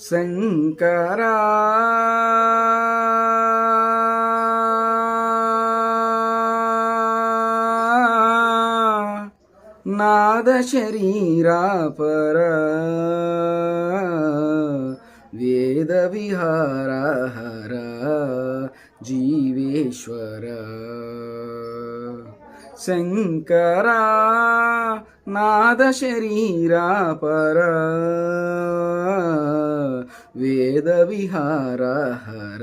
శంకరా. నాద శరీరా పర. వేద విహార జీవేశ్వర. శంకరా. నాద శరీరా పర వేద విహార హర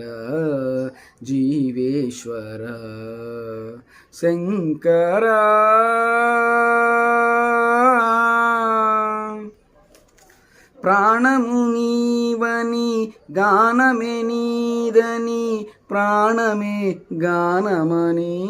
జీవేశ్వర. శంకరా. ప్రాణము నీవని గానమే నీదని ప్రాణమే గానమని.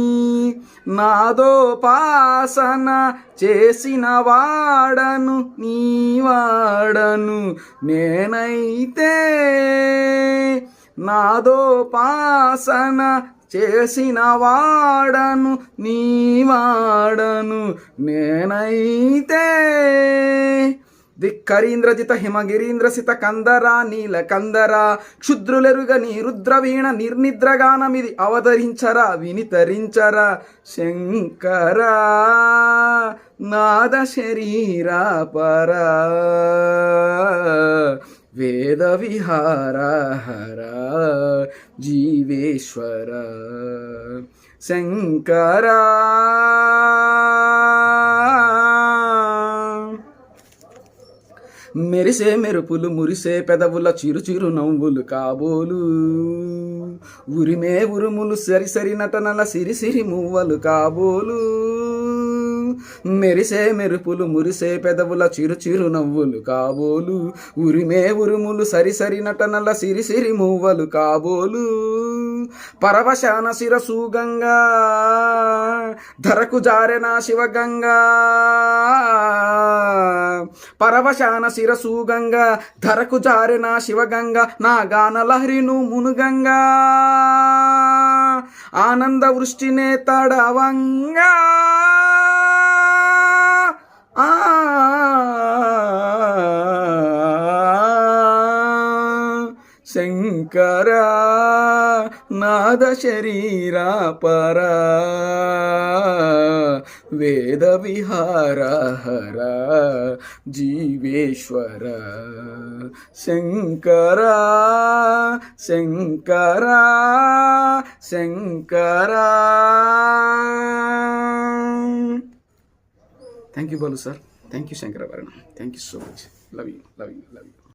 నాదోపాసన చేసిన వాడను నీవాడను నేనైతే. నాదోపాసన చేసిన వాడను నీవాడను నేనైతే. ಧಿಕ್ಕರೀಂದ್ರಜಿತ ಹಿಮಗಿರೀಂದ್ರ ಸಿತ ಕಂದರ, ನೀಲ ಕಂದರ, ಕ್ಷುದ್ರುಲೆರುಗ ನೀರುದ್ರವೀಣ, ನಿರ್ನಿದ್ರಗಾನಮಿದಿ ಅವತರಿಂಚರ, ವಿನಿತರಿಂಚರ, ಶಂಕರ, ನಾದ ಶರೀರ ಪರ, ವೇದ ವಿಹಾರ ಹರ, ಜೀವೇಶ್ವರ, ಶಂಕರ. మెరిసే మెరుపులు మురిసే పెదవుల చిరు చిరు నవ్వులు కాబోలు. ఉరిమే ఉరుములు సరి సరి నటనల సిరి సిరి మువ్వలు కాబోలు. మెరిసే మెరుపులు మురిసే పెదవుల చిరు చిరు నవ్వులు కాబోలు. ఉరిమే ఉరుములు సరి సరి నటనల సిరి సిరి మువ్వలు కాబోలు. పరవశాన శిరసు గంగా ధరకు జారెన శివగంగా పరవశాన శిరసు గంగా ధరకు జారెన శివగంగ నా గాన లహరిను మునుగంగా ఆనంద వృష్టినే తడవంగా. ఆ శంకరా నాద శరీరా పరా. వేద విహార హర. జీవేశ్వర. శంకరా. శంకరా. శంకరా. Thank you Balu sir thank you శంకరవరణ thank you so much love you love you love you